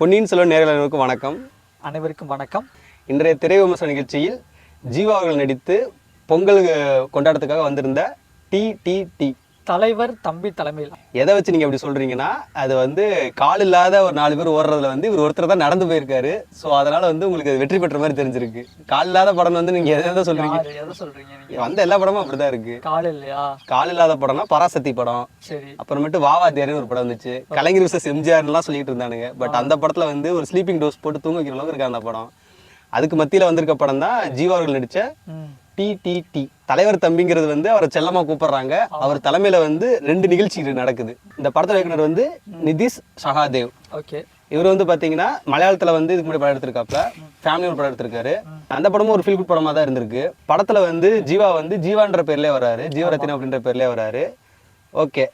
பொன்னியின் செல்வன் நேர்களுக்கு வணக்கம். அனைவருக்கும் வணக்கம். இன்றைய திரை விமர்சன நிகழ்ச்சியில் ஜீவா அவர்கள் நடித்து பொங்கல் கொண்டாட்டத்துக்காக வந்திருந்த டி டி டி. தலைவர் தம்பி தலைமையில். எதை வச்சு நீங்க அப்படி சொல்றீங்கன்னா அது வந்து கால் இல்லாத ஒரு நாலு பேர் ஓடுறதுல வந்து இவர் ஒருத்தர் தான் நடந்து போயிருக்காரு. ஸோ அதனால வந்து உங்களுக்கு அது வெற்றி பெற்ற மாதிரி தெரிஞ்சிருக்கு. கால் இல்லாத படம் வந்து நீங்க எதை எதை சொல்றீங்க? எதை சொல்றீங்க நீங்க? வந்த எல்லா படமும் அப்படிதான் இருக்கு. கால் இல்லையா? கால் இல்லாத படம்னா பராசக்தி படம். சரி. அப்புறமேட்டு வாவாத்தியார்னு ஒரு படம் வந்துச்சு. கலைஞர் விசஸ் எம்ஜிஆர்லாம் சொல்லிட்டு இருந்தானுங்க. பட் அந்த படத்துல வந்து ஒரு ஸ்லீப்பிங் டோஸ் போட்டு தூங்க வைக்கிற அளவுக்கு இருக்கு அந்த படம். அதுக்கு மத்தியில வந்திருக்க படம் தான் ஜீவா அவர்கள் நடிச்ச ம். டிடிடி தலைவர் தம்பிங்கிறது வந்து அவரை செல்லமா கூப்பிடுறாங்க. அவர் தலைமையில வந்து ரெண்டு நிகழ்ச்சிகள் நடக்குது. இந்த படத்தோட இயக்குனர் வந்து நிதிஷ் சகாதேவ். ஓகே. இவர் வந்து பாத்தீங்கன்னா மலையாளத்துல வந்து இதுக்கு முன்னாடி படம் எடுத்திருக்காப்ல. ஃபேமிலி ஒரு படம் எடுத்திருக்காரு. அந்த படமும் ஒரு ஃபீல் குட் படமா தான் இருந்திருக்கு. படத்துல வந்து ஜீவா வந்து ஜீவான்ற பேர்லயே வராரு. ஜீவரத்தினம் அப்படின்ற பேர்லயே வராரு. ஓகே.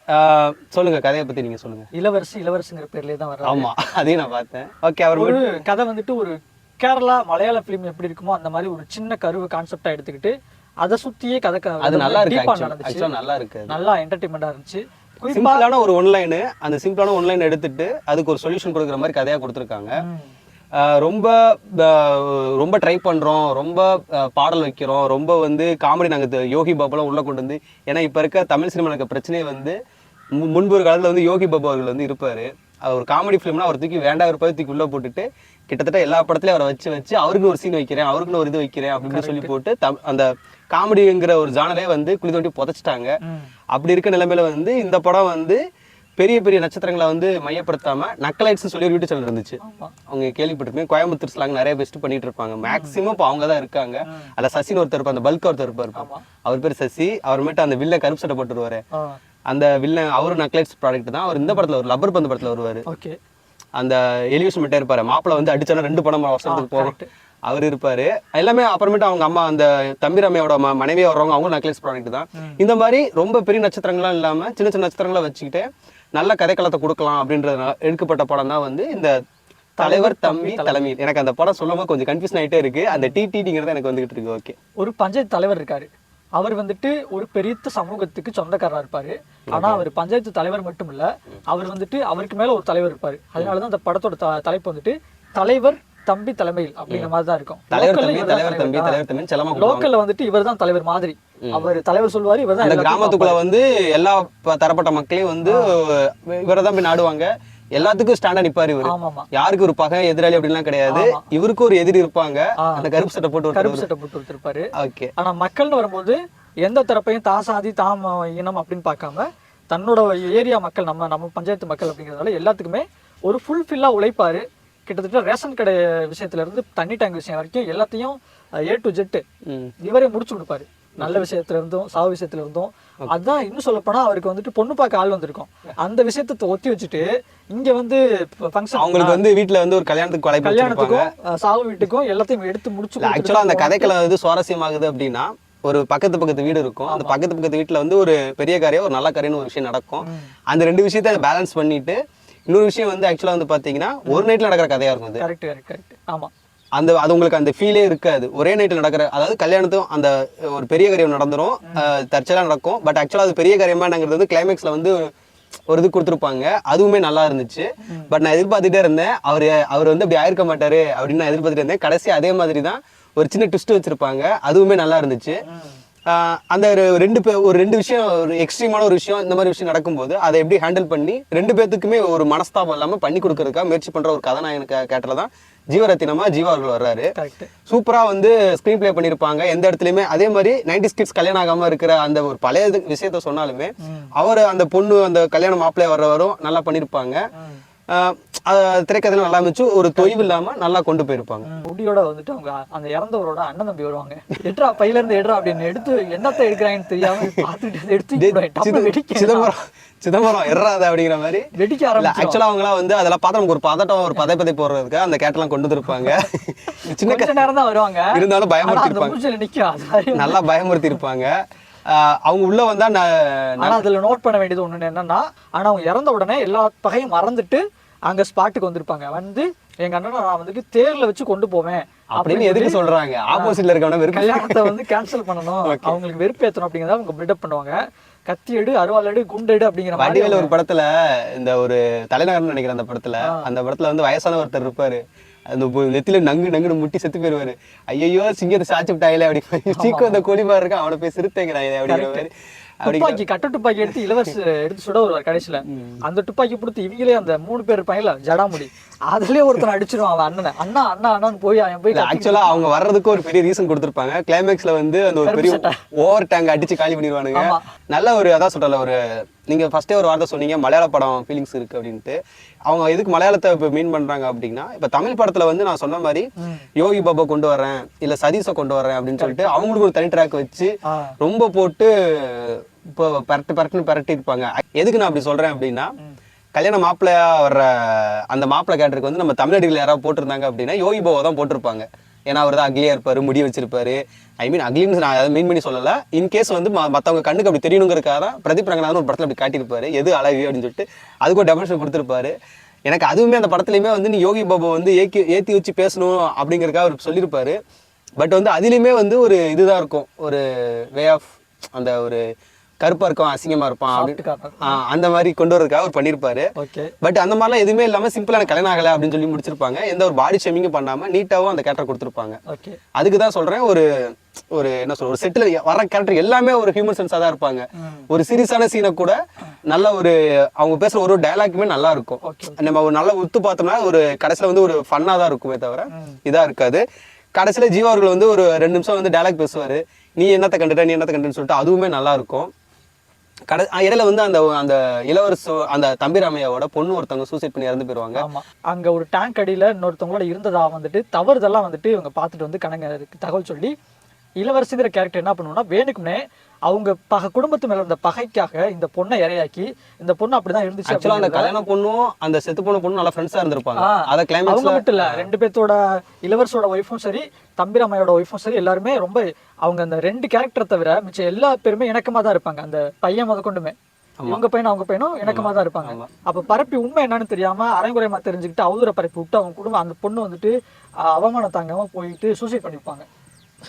சொல்லுங்க கதையை பத்தி நீங்க சொல்லுங்க. இளவரசி இளவரசிங்கிற பேர்லயே தான் வர்றாரு. ஆமா அதையும் நான் பார்த்தேன். ஓகே அவர் கதை வந்துட்டு ஒரு கேரளா மலையாள ஃபிலிம் எப்படி இருக்குமோ அந்த மாதிரி ஒரு சின்ன கருவு கான்செப்டா எடுத்துக்கிட்டு அதை சுத்தியே கதை அது நல்லா இருக்கு நல்லா இருக்கு. நல்லா என்டர்டைன்மெண்டா இருந்துச்சு. சிம்பிளான ஒரு ஒன்லைனு அந்த சிம்பிளான ஒன்லைன் எடுத்துட்டு அதுக்கு ஒரு சொல்யூஷன் கொடுக்குற மாதிரி கதையா கொடுத்துருக்காங்க. ரொம்ப ரொம்ப ட்ரை பண்றோம் ரொம்ப பாடல் வைக்கிறோம் ரொம்ப வந்து காமெடி நாங்க த- யோகி பாபுலாம் உள்ள கொண்டு வந்து ஏன்னா இப்ப இருக்க தமிழ் சினிமாவில் இருக்க பிரச்சனையே வந்து முன்பு ஒரு காலத்துல வந்து யோகி பாபு அவர்கள் வந்து இருப்பாரு. அவர் ஒரு காமெடி ஃபிலிம்னா அவர் தூக்கி வேண்டாம் ஒரு தூக்கி உள்ள போட்டுட்டு கிட்டத்தட்ட எல்லா படத்துலயும் அவரை வச்சு வச்சு அவருக்கு ஒரு சீன் வைக்கிறேன் அவருக்குன்னு ஒரு இது வைக்கிறேன் அப்படின்னு சொல்லி போட்டு தம்- அந்த காமெடிங்கிற ஒரு ஜானரே வந்து குழி தோண்டி புதைச்சிட்டாங்க. அப்படி இருக்க நிலைமையில வந்து இந்த படம் வந்து பெரிய பெரிய நட்சத்திரங்களை வந்து மையப்படுத்தாம நக்கலைட்ஸ் சொல்லி ஒரு யூடியூப் சேனல் இருந்துச்சு. அவங்க கேள்விப்பட்டிருப்பீங்க கோயம்புத்தூர் ஸ்லாங் நிறைய பெஸ்ட் பண்ணிட்டு இருப்பாங்க. மேக்ஸிமம் இப்போ அவங்க தான் இருக்காங்க அதுல சசின்னு ஒருத்தர் இருப்பார் அந்த பல்க் ஒருத்தர் இருப்பார். அவர் பேர் சசி அவர்மேட்டு அந்த வில்ல கருப்பு சட்டை போட்டுருவாரு. அந்த வில்லன் அவரும் நக்லைட்ஸ் ப்ராடக்ட் தான். அவர் இந்த படத்துல ஒரு லப்பர் பந்து படத்துல வருவாரு. ஓகே. அந்த எலிவேஷன் மட்டும் இருப்பாரு. மாப்பிள்ள வந்து அடிச்சானா ரெண்டு படம் வருஷத்துக்கு போகும். அவர் இருப்பாரு. எல்லாமே அப்புறமேட்டு அவங்க அம்மா அந்த தம்பிராமையோட ம மனைவியா வர்றவங்க அவங்க நக்லைஸ் ப்ராடக்ட் தான். இந்த மாதிரி ரொம்ப பெரிய நட்சத்திரங்கள்லாம் இல்லாம சின்ன சின்ன நட்சத்திரங்களை வச்சுக்கிட்டு நல்ல கதைக்களத்தை கொடுக்கலாம் அப்படின்றது எடுக்கப்பட்ட படம் தான் வந்து இந்த தலைவர் தம்பி தலைமையில் எனக்கு அந்த படம் சொல்லும்போது கொஞ்சம் கன்ஃபியூஷன் ஆயிட்டே இருக்கு. அந்த டிடிங்கிறது எனக்கு வந்துகிட்டு இருக்கு. ஓகே ஒரு பஞ்சாயத்து தலைவர் இருக்காரு. அவர் வந்துட்டு ஒரு பெரிய சமூகத்துக்கு சொந்தக்காரரா இருப்பாரு. ஆனா அவர் பஞ்சாயத்து தலைவர் மட்டும் இல்ல அவர் வந்துட்டு அவருக்கு மேல ஒரு தலைவர் இருப்பாரு. அதனாலதான் அந்த படத்தோட த- தலைப்பு வந்துட்டு தலைவர் தம்பி தலைமையில் அப்படிங்கிற மாதிரி தான் இருக்கும். லோக்கல்ல வந்துட்டு இவர்தான் தலைவர் மாதிரி. அவர் தலைவர் சொல்லுவாரு இவர்தான் அந்த எல்லாத்தையும் கிராமத்துக்குள்ள வந்து எல்லா தரப்பட்ட மக்களையும் வந்து இவரை தான் போய் நாடுவாங்க. எல்லாத்துக்கும் ஸ்டாண்டா நிப்பாரு இவரு. யாருக்கு ஒரு பகை எதிராளி அப்படின்லாம் கிடையாது. இவருக்கு ஒரு எதிரி இருப்பாங்க. அந்த கருப்பு சட்டை போட்டு கருப்பு சட்டை போட்டு கொடுத்திருப்பாரு ஓகே. ஆனா மக்கள்னு வரும்போது எந்த தரப்பையும் தா சாதி தாம் இனம் அப்படின்னு பார்க்காம தன்னோட ஏரியா மக்கள் நம்ம நம்ம பஞ்சாயத்து மக்கள் அப்படிங்கிறதால எல்லாத்துக்குமே ஒரு ஃபுல்ஃபில்லா உழைப்பாரு. கிட்டத்தட்ட ரேஷன் கடை விஷயத்துல இருந்து தண்ணி டேங்க் விஷயம் வரைக்கும் எல்லாத்தையும் ஏ டு ஜெட்டு. இவரே முடிச்சு கொடுப்பாரு. நல்ல விஷயத்துல இருந்தும் சாவு விஷயத்துல இருந்தும் அதான் இன்னும் சொல்ல போனா அவருக்கு வந்துட்டு பொண்ணு பார்க்க ஆள் வந்திருக்கும். அந்த விஷயத்தை ஒத்தி வச்சுட்டு இங்க வந்து ஃபங்க்ஷன் அவங்களுக்கு வந்து வீட்ல வந்து ஒரு கல்யாணத்துக்கு வச்சிருப்பாங்க கல்யாணத்துக்கும் சாவு வீட்டுக்கும் எல்லாத்தையும் எடுத்து முடிச்சு ஆக்சுவலா அந்த கதைக்கள வந்து சுவாரஸ்யமாகுது அப்படின்னா ஒரு பக்கத்து பக்கத்து வீடு இருக்கும். அந்த பக்கத்து பக்கத்து வீட்டுல வந்து ஒரு பெரிய காரியம் ஒரு நல்ல காரியம் ஒரு விஷயம் நடக்கும். அந்த ரெண்டு விஷயத்த பேலன்ஸ் பண்ணிட்டு இன்னொரு விஷயம் வந்து ஆக்சுவலா வந்து பாத்தீங்கன்னா ஒரு நைட்ல நடக்கிற கதையா இருக்கும் கரெக்ட் கரெக்ட் கரெக்ட் ஆமா. அந்த அது உங்களுக்கு அந்த ஃபீலே இருக்காது. ஒரே நைட்டில் நடக்கிற அதாவது கல்யாணத்தும் அந்த ஒரு பெரிய காரியம் நடந்துரும். அஹ், தற்செயலா நடக்கும். பட் ஆக்சுவலாக அது பெரிய காரியமானங்கிறது வந்து கிளைமேக்ஸ்ல வந்து ஒரு இது கொடுத்துருப்பாங்க. அதுவுமே நல்லா இருந்துச்சு. பட் நான் எதிர்பார்த்துட்டே இருந்தேன். அவர் அவர் வந்து அப்படி ஆயிருக்க மாட்டாரு அப்படின்னு நான் எதிர்பார்த்துட்டு இருந்தேன். கடைசி அதே மாதிரி தான் ஒரு சின்ன ட்விஸ்ட் வச்சிருப்பாங்க. அதுவுமே நல்லா இருந்துச்சு. அந்த ஒரு ரெண்டு பே ஒரு ரெண்டு விஷயம் ஒரு எக்ஸ்ட்ரீமான ஒரு விஷயம் இந்த மாதிரி விஷயம் நடக்கும்போது அதை எப்படி ஹேண்டில் பண்ணி ரெண்டு பேத்துக்குமே ஒரு மனஸ்தாபம் இல்லாம பண்ணி கொடுக்கறதுக்காக முயற்சி பண்ற ஒரு கதாநாயகன் கேட்டல தான் ஜீவரத்தினமா ஜீவா அவர்கள் வர்றாரு. சூப்பரா வந்து ஸ்க்ரீன் ப்ளே பண்ணிருப்பாங்க. எந்த இடத்துலயுமே அதே மாதிரி நைன்டி கிட்ஸ் கல்யாணம் ஆகாம இருக்கிற அந்த ஒரு பழைய விஷயத்த சொன்னாலுமே அவர் அந்த பொண்ணு அந்த கல்யாண மாப்பிள்ளை வர்ற வரும் நல்லா பண்ணிருப்பாங்க. திரைக்கதையில நல்லா இருந்துச்சு. ஒரு தொய்வு இல்லாம நல்லா கொண்டு போயிருப்பாங்க. முடியோட வந்துட்டு அவங்க அந்த இறந்தவரோட அண்ணன் தம்பி வருவாங்க. எட்ரா பையில இருந்து எடுறா அப்படின்னு எடுத்து என்னத்தை எடுக்கிறாங்கன்னு தெரியாம பார்த்துட்டு எடுத்து சிதம்பரம் சிதம்பரம் எறாத அப்படிங்கிற மாதிரி. வெடிக்க ஆரம்பிச்சு ஆக்சுவலா அவங்கலாம் வந்து அதெல்லாம் பார்த்தா நமக்கு ஒரு பதட்டம் ஒரு பதை பதை போடுறதுக்கு அந்த கேட்டெல்லாம் கொண்டு வந்திருப்பாங்க. சின்ன நேரம் தான் வருவாங்க. இருந்தாலும் பயமுறுத்தி இருப்பாங்க நல்லா பயமுறுத்தி இருப்பாங்க அவங்க உள்ள வந்தா நான் ஆனா அதுல நோட் பண்ண வேண்டியது ஒண்ணு என்னன்னா ஆனா அவங்க இறந்த உடனே எல்லா பகையும் மறந்துட்டு அங்க ஸ்பாட்டுக்கு வந்திருப்பாங்க. வந்து எங்க அண்ணனை நான் வந்துட்டு தேர்ல வச்சு கொண்டு போவேன். அப்படின்னு எதுக்கு சொல்றாங்க? ஆப்போசிட்ல இருக்கவன கல்யாணத்தை வந்து கேன்சல் பண்ணணும். அவங்களுக்கு வெறுப்பேற்றணும் அப்படிங்கிறத அவங்க பில்டப் பண்ணுவாங்க. கத்தி எடு அருவாள் எடு குண்டு எடு அப்படிங்கிற வடிவேல ஒரு படத்துல இந்த ஒரு தலைநகர்னு நினைக்கிறேன் அந்த படத்துல. அந்த படத்துல வந்து வயசான ஒருத்தர் இருப்பாரு. அந்த நெத்தில நங்கு நங்குன்னு முட்டி செத்து போயிருவாரு. ஐயோ சிங்கத்தை சாச்சு விட்டாங்களே அப்படி சீக்கிரம் அந்த கோழிமா இருக்கான் அவனை போய் சிறுத்தைங்கிறாங்க அப்படிங்கிற மாதிரி. துப்பாக்கி கட்ட துப்பாக்கி எடுத்து இளவரசர் எடுத்து சுட வருவார் கடைசியில. அந்த துப்பாக்கி கொடுத்து இவங்களே அந்த மூணு பேர் இருப்பாங்கல்ல ஜடாமுடி. அதுலயே ஒருத்தன் அடிச்சிருவான் அவன் அண்ணனை. அண்ணா அண்ணா அண்ணான்னு போய் அவன் போய் ஆக்சுவலா அவங்க வர்றதுக்கு ஒரு பெரிய ரீசன் கொடுத்திருப்பாங்க. கிளைமேக்ஸ்ல வந்து அந்த ஒரு பெரிய ஓவர் டேங்க் அடிச்சு காலி பண்ணிடுவானுங்க. நல்ல ஒரு அதான் சொல்றல ஒரு நீங்க ஃபர்ஸ்டே ஒரு வார்த்தை சொன்னீங்க மலையாள படம் ஃபீலிங்ஸ் இருக்கு அப்படின்ட்டு. அவங்க எதுக்கு மலையாளத்தை இப்போ மீன் பண்றாங்க அப்படின்னா இப்ப தமிழ் படத்துல வந்து நான் சொன்ன மாதிரி யோகி பாபா கொண்டு வர்றேன் இல்ல சதீஷை கொண்டு வர்றேன் அப்படின்னு சொல்லிட்டு அவங்களுக்கு ஒரு தனி ட்ராக் வச்சு. ரொம்ப போட்டு இப்போ பரட்டு பரட்டுன்னு பரட்டி இருப்பாங்க எதுக்கு நான் அப்படி சொல்றேன் அப்படின்னா கல்யாண மாப்பிள்ளையா வர்ற அந்த மாப்பிள்ளை கேட்டருக்கு வந்து நம்ம தமிழ்நாடுகள் யாராவது போட்டிருந்தாங்க அப்படின்னா யோகி பாபா தான் போட்டிருப்பாங்க. ஏன்னா அவர் தான் அக்லியாக இருப்பார் முடி வச்சிருப்பாரு. ஐ மீன் அக்லின்னு நான் அதை மீன் பண்ணி சொல்லலை. இன்கேஸ் வந்து ம- கண்ணுக்கு அப்படி தெரியணுங்கிறக்காக தான் பிரதீப் ரங்கநாதன் ஒரு படத்தில் அப்படி காட்டியிருப்பாரு. எது அழகு அப்படின்னு சொல்லிட்டு அதுக்கு ஒரு கொடுத்துருப்பாரு. எனக்கு அதுவுமே அந்த படத்துலையுமே வந்து நீ யோகி பாபா வந்து ஏக்கி ஏற்றி வச்சு பேசணும் அப்படிங்கிறக்காக அவர் சொல்லியிருப்பாரு. பட் வந்து அதுலேயுமே வந்து ஒரு இதுதான் இருக்கும். ஒரு வே ஆஃப் அந்த ஒரு கருப்பா இருக்கும் அசிங்கமா இருப்பான் அப்படின்னு அந்த மாதிரி கொண்டு வரதுக்காக அவர் பண்ணியிருப்பாரு ஓகே. பட் அந்த மாதிரிலாம் எதுவுமே இல்லாம சிம்பிளான கல்யாணம் ஆகலை அப்படின்னு சொல்லி முடிச்சிருப்பாங்க. எந்த ஒரு பாடி ஷேமிங்கும் பண்ணாம நீட்டாவும் அந்த கேரக்டர் கொடுத்துருப்பாங்க. அதுக்கு தான் சொல்றேன் ஒரு ஒரு என்ன சொல்ற ஒரு செட்டில் வர கேரக்டர் எல்லாமே ஒரு ஹியூமன் சென்ஸா தான் இருப்பாங்க. ஒரு சீரியஸான சீனை கூட நல்ல ஒரு அவங்க பேசுற ஒரு டயலாக்குமே நல்லா இருக்கும். நம்ம ஒரு நல்ல உத்து பார்த்தோம்னா ஒரு கடைசியில வந்து ஒரு ஃபன்னா தான் இருக்குமே தவிர இதா இருக்காது. கடைசியில ஜீவா அவர்கள் வந்து ஒரு ரெண்டு நிமிஷம் வந்து டயலாக் பேசுவாரு. நீ என்னத்த கண்டுட்ட நீ என்னத்த கண்டுன்னு சொல்லிட்டு அதுவுமே நல்லா இருக்கும். கடை அஹ் இடையில வந்து அந்த அந்த இளவரச அந்த தம்பிராமையாவோட பொண்ணு ஒருத்தவங்க சூசைட் பண்ணி இறந்து போயிருவாங்க. ஆமா. அங்க ஒரு டேங்க் அடியில இன்னொருத்தவங்களோட இருந்ததா வந்துட்டு தவறுதெல்லாம் வந்துட்டு இவங்க பார்த்துட்டு வந்து கணங்க தகவல் சொல்லி இளவரசிங்கிற கேரக்டர் என்ன பண்ணுவோம்னா வேணுக்குனே அவங்க பக குடும்பத்து மேல இருந்த பகைக்காக இந்த பொண்ணை இரையாக்கி இந்த பொண்ணு அப்படிதான் இருந்துச்சு ஆக்சுவலா அந்த கல்யாண பொண்ணும் அந்த செத்து போன பொண்ணும் நல்லா ஃப்ரெண்ட்ஸா இருந்திருப்பாங்க. அத அவங்க கிளைமேக்ஸ்ல மட்டும் இல்ல ரெண்டு பேர்த்தோட இளவரசோட ஒய்ஃபும் சரி தம்பிராமையோட ஒய்ஃபும் சரி எல்லாருமே ரொம்ப அவங்க அந்த ரெண்டு கேரக்டரை தவிர மிச்சம் எல்லா பேருமே இணக்கமா தான் இருப்பாங்க. அந்த பையன் முத கொண்டுமே. இவங்க பையனும் அவங்க பையனும் இணக்கமா தான் இருப்பாங்க. அப்ப பரப்பி உண்மை என்னன்னு தெரியாம அரைங்குறையமா தெரிஞ்சுக்கிட்டு அவதூற பரப்பி விட்டு அவங்க குடும்பம் அந்த பொண்ணு வந்துட்டு அஹ், அவமானம் தாங்காம போயிட்டு சூசைட் பண்ணிப்பாங்க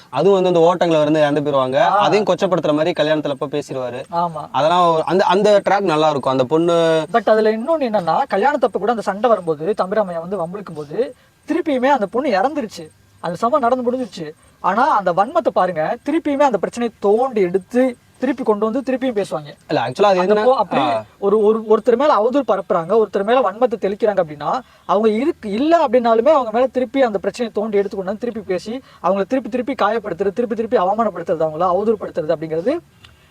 அதுவும் வந்து அந்த ஓட்டங்களை வந்து இறந்து போயிருவாங்க அதையும் கொச்சப்படுத்துற மாதிரி கல்யாணத்துல போய் பேசிடுவாரு. ஆமா. அதெல்லாம் அந்த அந்த ட்ராக் நல்லா இருக்கும் அந்த பொண்ணு பட் அதுல இன்னொன்னு என்னன்னா கல்யாணத்தப்ப கூட அந்த சண்டை வரும்போது தம்பிராமையா வந்து வம்பிழுக்கும் போது திருப்பியுமே அந்த பொண்ணு இறந்துருச்சு. அந்த சம்பவம் நடந்து முடிஞ்சிருச்சு. ஆனா அந்த வன்மத்தை பாருங்க திருப்பியுமே அந்த பிரச்சனையை தோண்டி எடுத்து திருப்பி கொண்டு வந்து திருப்பியும் பேசுவாங்க. இல்ல ஆக்சுவலா அது அந்த என்ன போ- அப்படி ஒரு ஒரு ஒருத்தர் மேல அவதூறு பரப்புறாங்க ஒருத்தர் மேல வன்மத்தை தெளிக்கிறாங்க அப்படின்னா அவங்க இருக்கு இல்ல அப்படின்னாலுமே அவங்க மேல திருப்பி அந்த பிரச்சனையை தோண்டி எடுத்துக்கொண்டு வந்து திருப்பி பேசி அவங்கள திருப்பி திருப்பி காயப்படுத்துறது திருப்பி திருப்பி அவமானப்படுத்துறது அவங்கள அவதூறுப்படுத்துறது அப்படிங்கிறது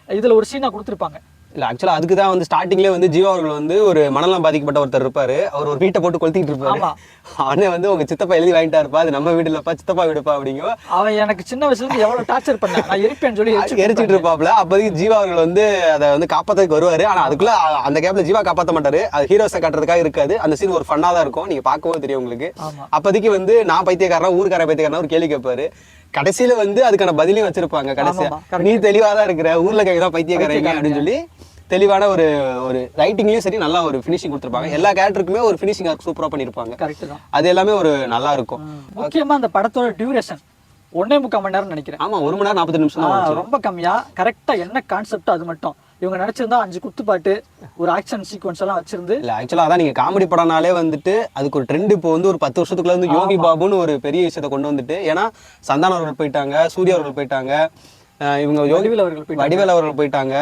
இதுல ஒரு சீனா கொடுத்துருப்பாங்க. இல்ல ஆக்சுவலா அதுக்கு தான் வந்து ஸ்டார்டிங்லேயே வந்து ஜீவா அவர்கள் வந்து ஒரு மனநலம் பாதிக்கப்பட்ட ஒருத்தர் இருப்பாரு. அவர் ஒரு வீட்டை போட்டு கொளுத்திட்டு இருப்பாரு. அவனே வந்து உங்க சித்தப்பா எழுதி வாங்கிட்டா இருப்பா அது நம்ம வீடு இல்லப்பா சித்தப்பா வீடுப்பா அப்படிங்க. அவன் எனக்கு சின்ன வயசுல எவ்வளவு டார்ச்சர் பண்ணான் நான் எரிப்பேன்னு சொல்லி எரிச்சு எரிச்சிட்டு இருப்பாப்ல அப்போதைக்கு ஜீவா அவர்கள் வந்து அதை வந்து காப்பாத்துறதுக்கு வருவாரு. ஆனா அதுக்குள்ள அந்த கேப்ல ஜீவா காப்பாத்த மாட்டாரு. அது ஹீரோஸை காட்டுறதுக்காக இருக்காது. அந்த சீன் ஒரு ஃபன்னா தான் இருக்கும். நீங்க பார்க்கவும் தெரியும் உங்களுக்கு. அப்போதைக்கு வந்து நான் பைத்தியக்காரனா ஊருக்கார பைத்தியக்காரனா ஒரு கேள்வி கேட்பாரு. கடைசியில வந்து அதுக்கான பதிலையும் வச்சிருப்பாங்க கடைசியா. நீ தெளிவா தான் இருக்கிற ஊர்ல கேட்கதான் பைத்தியக்காரங்க அப்படின்னு சொல்லி தெளிவான ஒரு ஒரு ரைட்டிங்லயும் சரி நல்லா ஒரு ஃபினிஷிங் கொடுத்துருப்பாங்க. எல்லா கேரக்டருக்குமே ஒரு ஃபினிஷிங் சூப்பரா பண்ணிருப்பாங்க. கரெக்ட் தான். அது எல்லாமே ஒரு நல்லா இருக்கும். முக்கியமா அந்த படத்தோட டியூரேஷன் ஒன்னே முக்கால் மணி நேரம் நினைக்கிறேன். ஆமா ஒரு மணி நேரம் நாற்பத்தி நிமிஷம் தான் ரொம்ப கம்மியா. கரெக்டா என்ன கான்செப்ட் அது மட்டும். இவங்க நினைச்சிருந்தா அஞ்சு குத்துப்பாட்டு ஒரு ஆக்ஷன் சீக்வன்ஸ் எல்லாம் வச்சிருந்து இல்ல ஆக்சுவலா அதான் நீங்க காமெடி படம்னாலே வந்துட்டு அதுக்கு ஒரு ட்ரெண்ட் இப்போ வந்து ஒரு பத்து வருஷத்துக்குள்ள வந்து யோகி பாபுன்னு ஒரு பெரிய விஷயத்தை கொண்டு வந்துட்டு ஏன்னா சந்தானம் அவர்கள் போயிட்டாங்க சூர்யா அவர்கள் போயிட்டாங்க இவங்க யோகி வடிவேல் அவர்கள். வடிவேல் அவர்கள் போயிட்டாங்க.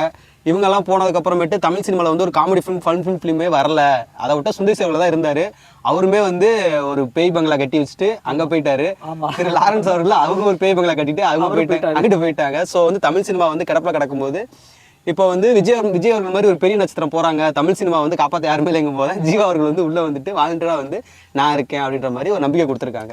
இவங்க எல்லாம் போனதுக்கு அப்புறமேட்டு தமிழ் சினிமால வந்து ஒரு காமெடி ஃபிலிம் ஃபன் ஃபிலிம் ஃபிலிமே வரல. அதை விட்ட சுந்தர் சேவல் தான் இருந்தாரு. அவருமே வந்து ஒரு பேய் பங்களா கட்டி வச்சுட்டு அங்க போயிட்டாரு. திரு லாரன்ஸ் அவர்கள் அவங்க ஒரு பேய் பங்களா கட்டிட்டு அவங்க போயிட்டாங்க. அங்கிட்டு போயிட்டாங்க. சோ வந்து தமிழ் சினிமா வந்து கிடப்பில் கிடக்கும்போது இப்போ வந்து விஜய் விஜய் அவர்கள் மாதிரி ஒரு பெரிய நட்சத்திரம் போறாங்க. தமிழ் சினிமா வந்து காப்பாற்ற யாருமே இல்லைங்கும் போது ஜீவா அவர்கள் வந்து உள்ள வந்துட்டு வாலண்டியரா வந்து நான் இருக்கேன் அப்படின்ற மாதிரி ஒரு நம்பிக்கை கொடுத்துருக்காங்க.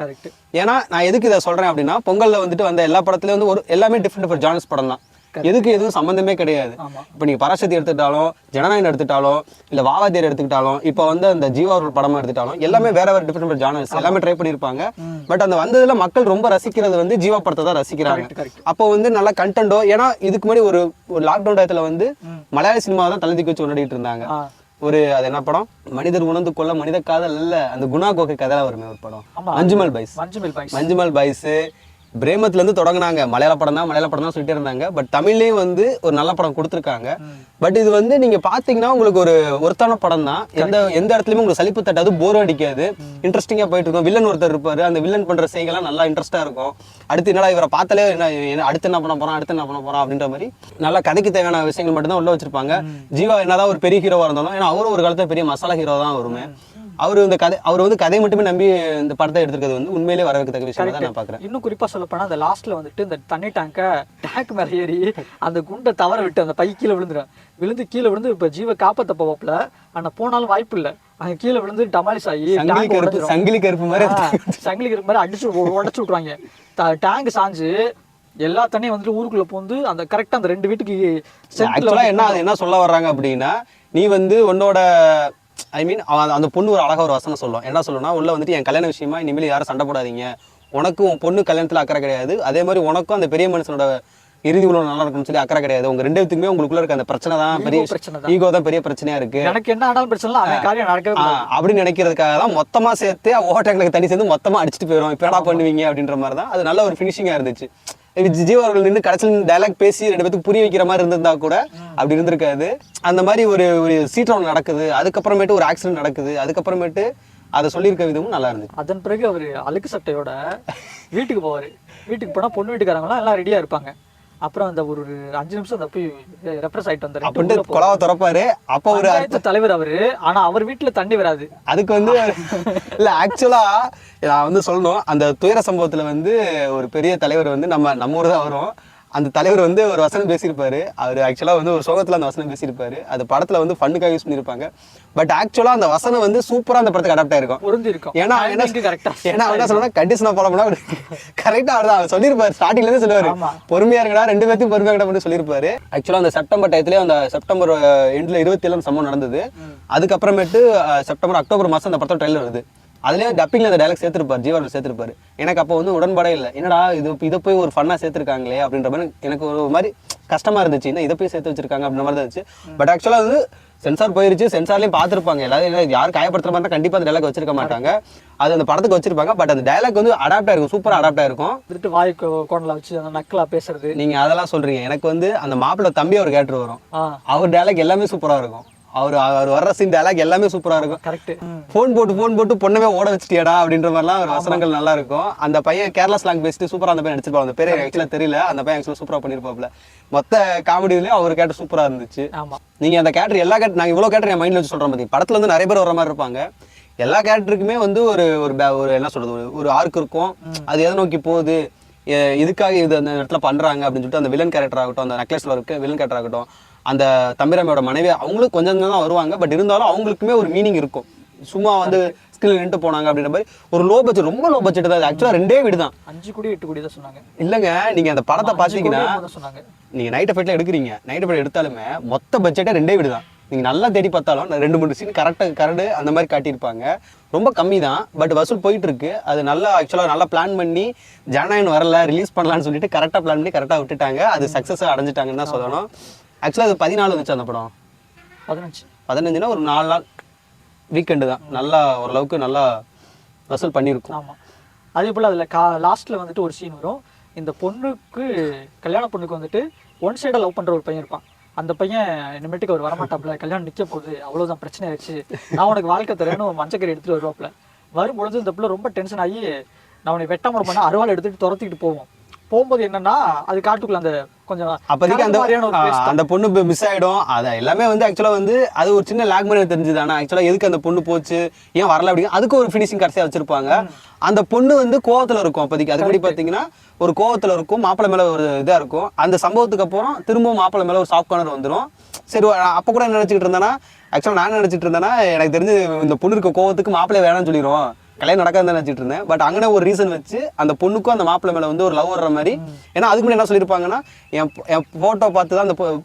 ஏன்னா நான் எதுக்கு இதை சொல்றேன் அப்படின்னா பொங்கல்ல வந்துட்டு வந்த எல்லா படத்துலயும் வந்து ஒரு எல்லாமே டிஃப்ரெண்ட் டிஃப்ரெண்ட் ஜானர்ஸ் படம் தான் எதுக்கு எதுவும் சம்பந்தமே கிடையாது. இப்போ நீங்க பராசக்தி எடுத்துக்கிட்டாலும் ஜனநாயகன் எடுத்துக்கிட்டாலும் இல்ல வாவாதியர் எடுத்துக்கிட்டாலும் இப்போ வந்து அந்த ஜீவா அவர்கள் படமா எடுத்துக்கிட்டாலும் எல்லாமே வேற வேற டிஃப்ரெண்ட் ஜானர்ஸ் எல்லாமே ட்ரை பண்ணியிருப்பாங்க. பட் அந்த வந்ததுல மக்கள் ரொம்ப ரசிக்கிறது வந்து ஜீவா படத்தை தான் ரசிக்கிறாங்க. அப்போ வந்து நல்ல கண்டென்ட்டோ ஏன்னா இதுக்கு முன்னாடி ஒரு ஒரு லாக்டவுன் டயத்துல வந்து மலையாள சினிமா தான் தூக்கி வச்சு கொண்டாடிட்டு இருந்தாங்க. ஒரு அது என்ன படம்? மனிதர் உணர்ந்து கொள்ள மனித காதல் இல்ல அந்த குணா கோகை கதை வருமே ஒரு படம். Manjummel boys Manjummel boys. Manjummel boys பிரேமத்துல இருந்து தொடங்குனாங்க. மலையாள படம் தான் மலையாள படம் தான் சொல்லிட்டே இருந்தாங்க. பட் தமிழ்லயும் வந்து ஒரு நல்ல படம் கொடுத்துருக்காங்க. பட் இது வந்து நீங்க பாத்தீங்கன்னா உங்களுக்கு ஒரு ஒருத்தான படம் தான். எந்த எந்த இடத்துலயுமே உங்களுக்கு சலிப்பு தட்டாது போர் அடிக்காது. இன்ட்ரெஸ்டிங்கா போயிட்டு இருக்கும். வில்லன் ஒருத்தர் இருப்பாரு. அந்த வில்லன் பண்ற செய்கலாம் நல்லா இன்ட்ரெஸ்டா இருக்கும். அடுத்து என்னடா இவரை பார்த்தாலே என்ன அடுத்து என்ன பண்ண போறான் அடுத்து என்ன பண்ண போறான் அப்படின்ற மாதிரி நல்லா கதைக்கு தேவையான விஷயங்கள் மட்டும் தான் உள்ள வச்சிருப்பாங்க. ஜீவா என்னதான் ஒரு பெரிய ஹீரோவா இருந்தாலும் ஏன்னா அவரும் ஒரு காலத்துல பெரிய மசாலா ஹீரோ தான் வருமே. அவர் இந்த கதை அவர் வந்து கதையை மட்டுமே நம்பி இந்த படத்தை எடுத்திருக்கிறது வந்து உண்மையிலேயே வரவேற்கத்தக்க விஷயம் தான் நான் பாக்குறேன் இன்னும் குறிப்பா சொல்ல போனா அந்த லாஸ்ட்ல வந்துட்டு இந்த தண்ணி டேங்க டேங்க் மேல ஏறி அந்த குண்டை தவற விட்டு அந்த பை கீழே விழுந்துரும். விழுந்து கீழே விழுந்து இப்ப ஜீவ காப்பாத்த போவாப்ல ஆனா போனாலும் வாய்ப்பு இல்ல. அங்க கீழே விழுந்து டமாலிஸ் ஆகி சங்கிலி கருப்பு உடைஞ்சிரும். சங்கிலி கருப்பு மாதிரி மாதிரி அடிச்சு உடைச்சு விட்டுருவாங்க. டேங்க் சாஞ்சு எல்லா தண்ணியும் வந்துட்டு ஊருக்குள்ள போந்து அந்த கரெக்டா அந்த ரெண்டு வீட்டுக்கு என்ன என்ன சொல்ல வர்றாங்க அப்படின்னா நீ வந்து உன்னோட ஐ மீன் அந்த பொண்ணு ஒரு அழகா ஒரு வசனம் சொல்லும். என்ன சொல்லுன்னா உள்ள வந்துட்டு என் கல்யாண விஷயமா இனிமேல் யாரும் சண்டை போடாதீங்க. உனக்கும் உன் பொண்ணு கல்யாணத்துல அக்கறை கிடையாது. அதே மாதிரி உனக்கும் அந்த பெரிய மனுஷனோட இறுதி உலகம் நல்லா இருக்கும்னு சொல்லி அக்கறை கிடையாது. உங்க ரெண்டு பேத்துக்குமே உங்களுக்குள்ள இருக்க அந்த பிரச்சனை தான். பெரிய பிரச்சனை தான். ஈகோ தான் பெரிய பிரச்சனையா இருக்கு. எனக்கு என்ன ஆனாலும் பிரச்சனை இல்லை. அவன் காரியம் நடக்கவே. அப்படின்னு நினைக்கிறதுக்காக தான் மொத்தமா சேர்த்து ஓட்டங்களுக்கு தண்ணி சேர்ந்து மொத்தமா அடிச்சுட்டு போயிடும் இப்போ என்ன பண்ணுவீங்க அப்படின்ற மாதிரி தான். அது நல்ல ஒரு ஃபினிஷிங்கா இருந்துச்சு. இது அவர்கள் நின்று கடைசியில் டைலாக் பேசி ரெண்டு பேத்துக்கு புரிய வைக்கிற மாதிரி இருந்திருந்தா கூட அப்படி இருந்திருக்காது. அந்த மாதிரி ஒரு ஒரு சீற்றம் நடக்குது. அதுக்கப்புறமேட்டு ஒரு ஆக்சிடென்ட் நடக்குது. அதுக்கப்புறமேட்டு அதை சொல்லியிருக்க விதமும் நல்லா இருந்துச்சு. அதன் பிறகு அவர் அழுக்கு சட்டையோட வீட்டுக்கு போவார். வீட்டுக்கு போனால் பொண்ணு வீட்டுக்காரங்களாம் எல்லாம் ரெடியாக இருப்பாங்க. அப்புறம் அந்த ஒரு அஞ்சு நிமிஷம் அந்த போய் ரெப்ரஸ் ஆயிட்டு வந்தாரு. அப்படின்ட்டு கொலாவை திறப்பாரு. அப்போ ஒரு பஞ்சாயத்து தலைவர் அவரு. ஆனா அவர் வீட்டுல தண்ணி வராது. அதுக்கு வந்து இல்ல ஆக்சுவலா நான் வந்து சொல்லணும் அந்த துயர சம்பவத்துல வந்து ஒரு பெரிய தலைவர் வந்து நம்ம நம்ம ஊர் தான் வரும். அந்த தலைவர் வந்து ஒரு வசனம் பேசியிருப்பாரு. அவர் ஆக்சுவலா வந்து ஒரு சோகத்துல அந்த வசனம் பேசியிருப்பாரு. அது படத்துல வந்து ஃபண்ணுக்காக யூஸ் பண்ணியிருப்பாங்க. பட் ஆக்சுவலா அந்த வசனம் வந்து சூப்பரா அந்த படத்துக்கு அடாப்ட் ஆயிருக்கும். பொருந்தி இருக்கும் ஏன்னா என்ன கரெக்டா ஏன்னா அவன் என்ன சொல்லுவாங்க கண்டிஷனா ஃபாலோ பண்ணா கரெக்டா அவர் தான். அவர் சொல்லியிருப்பாரு. ஸ்டார்டிங்ல இருந்து சொல்லுவாரு. ஆமா. பொறுமையா இருக்கடா ரெண்டு பேர்த்தையும் பொறுமையா இருக்கடா சொல்லியிருப்பாரு. ஆக்சுவலா அந்த செப்டம்பர் டயத்துலயே அந்த செப்டம்பர் எண்ட்ல இருபத்தி ஏழு சம்பவம் நடந்தது. அதுக்கப்புறமேட்டு அஹ், செப்டம்பர் அக்டோபர் மாசம் அந்த படத்தோட ட்ரெயிலர் வருது. அதுலயே டப்பிங்ல அந்த டைலாக் சேர்த்திருப்பாரு ஜீவாவில் சேர்த்திருப்பாரு. எனக்கு அப்போ வந்து உடன்பாடே இல்லை. என்னடா இது இதை போய் ஒரு ஃபன்னா சேர்த்திருக்காங்களே அப்படின்ற மாதிரி எனக்கு ஒரு மாதிரி கஷ்டமா இருந்துச்சு. என்ன இதை போய் சேர்த்து வச்சிருக்காங்க அப்படின்ற மாதிரி தான் இருந்துச்சு பட் ஆக்சுவலா வந்து சென்சார் போயிருச்சு. சென்சார்லயும் பார்த்திருப்பாங்க. எல்லாரும் யாரும் காயப்படுத்துற மாதிரி கண்டிப்பா அந்த டைலாக் வச்சிருக்க மாட்டாங்க. அது அந்த படத்துக்கு வச்சிருப்பாங்க. பட் அந்த டைலாக் வந்து அடாப்ட் ஆயிருக்கும். சூப்பரா அடாப்ட் ஆயிருக்கும். வந்துட்டு வாய் கோணல வச்சு அந்த நக்கலா பேசுறது. நீங்க அதெல்லாம் சொல்றீங்க. எனக்கு வந்து அந்த மாப்பிள்ளை தம்பி அவர் கேட்டு வரும். அவர் டைலாக் எல்லாமே சூப்பரா இருக்கும். அவர் அவர் வர்ற சீன் டைலாக் எல்லாமே சூப்பரா இருக்கும். கரெக்ட் ஃபோன் போட்டு ஃபோன் போட்டு பொண்ணவே ஓட வச்சிட்டியாடா அப்படின்ற மாதிரிலாம் ஒரு வசனங்கள் நல்லா இருக்கும். அந்த பையன் கேரளா ஸ்லாங் பேசிட்டு சூப்பரா அந்த பையன் நடிச்சிருப்பான். அந்த பேர் ஆக்சுவலா தெரியல. அந்த பையன் ஆக்சுவலா சூப்பரா பண்ணிருப்பாப்ல மொத்த காமெடியிலயும் அவர் கேட்டு சூப்பரா இருந்துச்சு. நீங்க அந்த கேரக்டர் எல்லா கேரக்டர் நாங்க இவ்வளவு கேரக்டர் என் மைண்ட்ல வச்சு சொல்றோம் பாத்தீங்க படத்துல வந்து நிறைய பேர் வர மாதிரி இருப்பாங்க. எல்லா கேரக்டருக்குமே வந்து ஒரு ஒரு ஒரு என்ன சொல்றது ஒரு ஒரு ஆர்க் இருக்கும். அது எதை நோக்கி போகுது? இதுக்காக இது அந்த இடத்துல பண்றாங்க அப்படின்னு சொல்லிட்டு அந்த வில்லன் கேரக்டர் ஆகட்டும் அந்த நெக்லஸ்ல இருக்க வில்லன் கேரக்டர் ஆகட்டும் அந்த தம்பிராமையோட மனைவி அவங்களும் கொஞ்சம் தான் வருவாங்க. பட் இருந்தாலும் அவங்களுக்குமே ஒரு மீனிங் இருக்கும். சும்மா வந்து ஸ்கில் நின்று போனாங்க அப்படின்ற மாதிரி. ஒரு லோ பட்ஜெட் ரொம்ப லோ பட்ஜெட் தான். ஆக்சுவலா ரெண்டே வீடு தான் அஞ்சு கோடி எட்டு கோடி தான் சொன்னாங்க. இல்லங்க நீங்க அந்த படத்தை அஞ்சு பாத்தீங்கன்னா கோடி என்னமோ தான் சொன்னாங்க. நீங்க நைட் எஃபெக்ட்ல எடுக்கிறீங்க. நைட் எஃபெக்ட் எடுத்தாலுமே மொத்த பட்ஜெட்டே ரெண்டே வீடு தான் நீங்க நல்லா தேடி பார்த்தாலும் ரெண்டு மூணு சீன் கரெக்டாக கரடு அந்த மாதிரி காட்டியிருப்பாங்க. ரொம்ப கம்மி தான் பட் வசூல் போயிட்டு இருக்கு அது நல்லா ஆக்சுவலாக நல்லா பிளான் பண்ணி ஜனநாயகம் வரல ரிலீஸ் பண்ணலாம்னு சொல்லிட்டு கரெக்டாக பிளான் பண்ணி கரெக்டாக விட்டுட்டாங்க. அது சக்ஸஸ் அடைஞ்சிட்டாங்கன்னு தான் சொல்லணும். ஆக்சுவலாக அது பதினாலு வந்துச்சு அந்த படம். பதினஞ்சு. பதினஞ்சுனா ஒரு நாலு நாள் வீக்கெண்டு தான். நல்லா ஓரளவுக்கு நல்லா வசூல் பண்ணியிருக்கும். ஆமா. அதே போல அதுல கா லாஸ்ட்ல வந்துட்டு ஒரு சீன் வரும். இந்த பொண்ணுக்கு கல்யாண பொண்ணுக்கு வந்துட்டு ஒன் சைடா லவ் பண்ற ஒரு பையன் இருப்பான். அந்த பையன் இனிமேட்டுக்கு அவர் வரமாட்டாப்ல கல்யாணம் நிக்க போகுது அவ்வளவுதான் பிரச்சனை ஆயிடுச்சு. நான் உனக்கு வாழ்க்கை தரேன்னு மஞ்சக்கறி எடுத்துட்டு வருவாப்ல வரும்பொழுது இந்த பிள்ளை ரொம்ப டென்ஷன் ஆகி நான் உனக்கு வெட்டாம பண்ண அருவாள் எடுத்துட்டு துரத்திக்கிட்டு போவோம். போகும்போது என்னன்னா அது காட்டுக்குள்ள அந்த கொஞ்சம் அப்போதைக்கு அந்த. அந்த பொண்ணு மிஸ் ஆயிடும். அது எல்லாமே வந்து ஆக்சுவலா வந்து அது ஒரு சின்ன லேக் மாதிரி தெரிஞ்சுது ஆனா ஆக்சுவலா எதுக்கு அந்த பொண்ணு போச்சு? ஏன் வரல அப்படிங்க அதுக்கு ஒரு ஃபினிஷிங் கடைசியா வச்சிருப்பாங்க. அந்த பொண்ணு வந்து கோவத்துல இருக்கும் அப்போதைக்கு. அதுபடி பாத்தீங்கன்னா ஒரு கோவத்துல இருக்கும் மாப்பிள்ளை மேல ஒரு இதா இருக்கும். அந்த சம்பவத்துக்கு அப்புறம் திரும்பவும் மாப்பிள்ளை மேல ஒரு சாஃப்ட் கார்னர் வந்துடும் சரி அப்ப கூட என்ன நினைச்சிட்டு இருந்தேன்னா ஆக்சுவலா நான் நினைச்சிட்டு இருந்தேன்னா எனக்கு தெரிஞ்சு இந்த பொண்ணு இருக்க கோவத்துக்கு மாப்பிள்ளை வேணாம்னு சொல்லிடுவோம் கல்யாணம் நடக்காது நினைச்சிட்டு இருந்தேன். பட் அங்கே ஒரு ரீசன் வச்சு அந்த பொண்ணுக்கும் அந்த மாப்பிள்ளை மேலே வந்து ஒரு லவ் வர்ற மாதிரி. ஏன்னா அதுக்கு முன்னாடி என்ன சொல்லியிருப்பாங்கன்னா என் என் ஃபோட்டோ பார்த்து தான் அந்த பொ-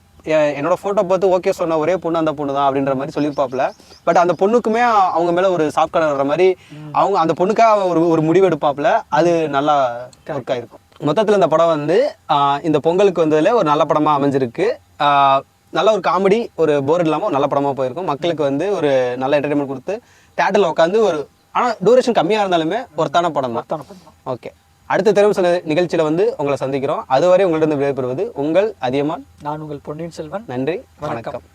என்னோட ஃபோட்டோ பார்த்து ஓகே சொன்ன ஒரே பொண்ணு அந்த பொண்ணு தான் அப்படின்ற மாதிரி சொல்லியிருப்பாப்ல பட் அந்த பொண்ணுக்குமே அவங்க மேலே ஒரு சாஃப்ட் வர்ற மாதிரி அவங்க அந்த பொண்ணுக்காக ஒரு ஒரு முடிவு எடுப்பாப்ல அது நல்லா ஒர்க் ஆயிருக்கும். மொத்தத்தில் இந்த படம் வந்து இந்த பொங்கலுக்கு வந்ததில் ஒரு நல்ல படமாக அமைஞ்சிருக்கு. நல்ல ஒரு காமெடி ஒரு போர் இல்லாமல் ஒரு நல்ல படமாக போயிருக்கும். மக்களுக்கு வந்து ஒரு நல்ல என்டர்டைன்மெண்ட் கொடுத்து தேட்டரில் உட்காந்து ஒரு ஆனால் டூரேஷன் கம்மியாக இருந்தாலுமே ஒருத்தான படம் தான். ஓகே அடுத்த திறமை சொன்ன நிகழ்ச்சியில் வந்து உங்களை சந்திக்கிறோம். அதுவரை உங்களிடம் விடைபெறுவது உங்கள் அதியமான். நான் உங்கள் பொன்னியின் செல்வன். நன்றி. வணக்கம்.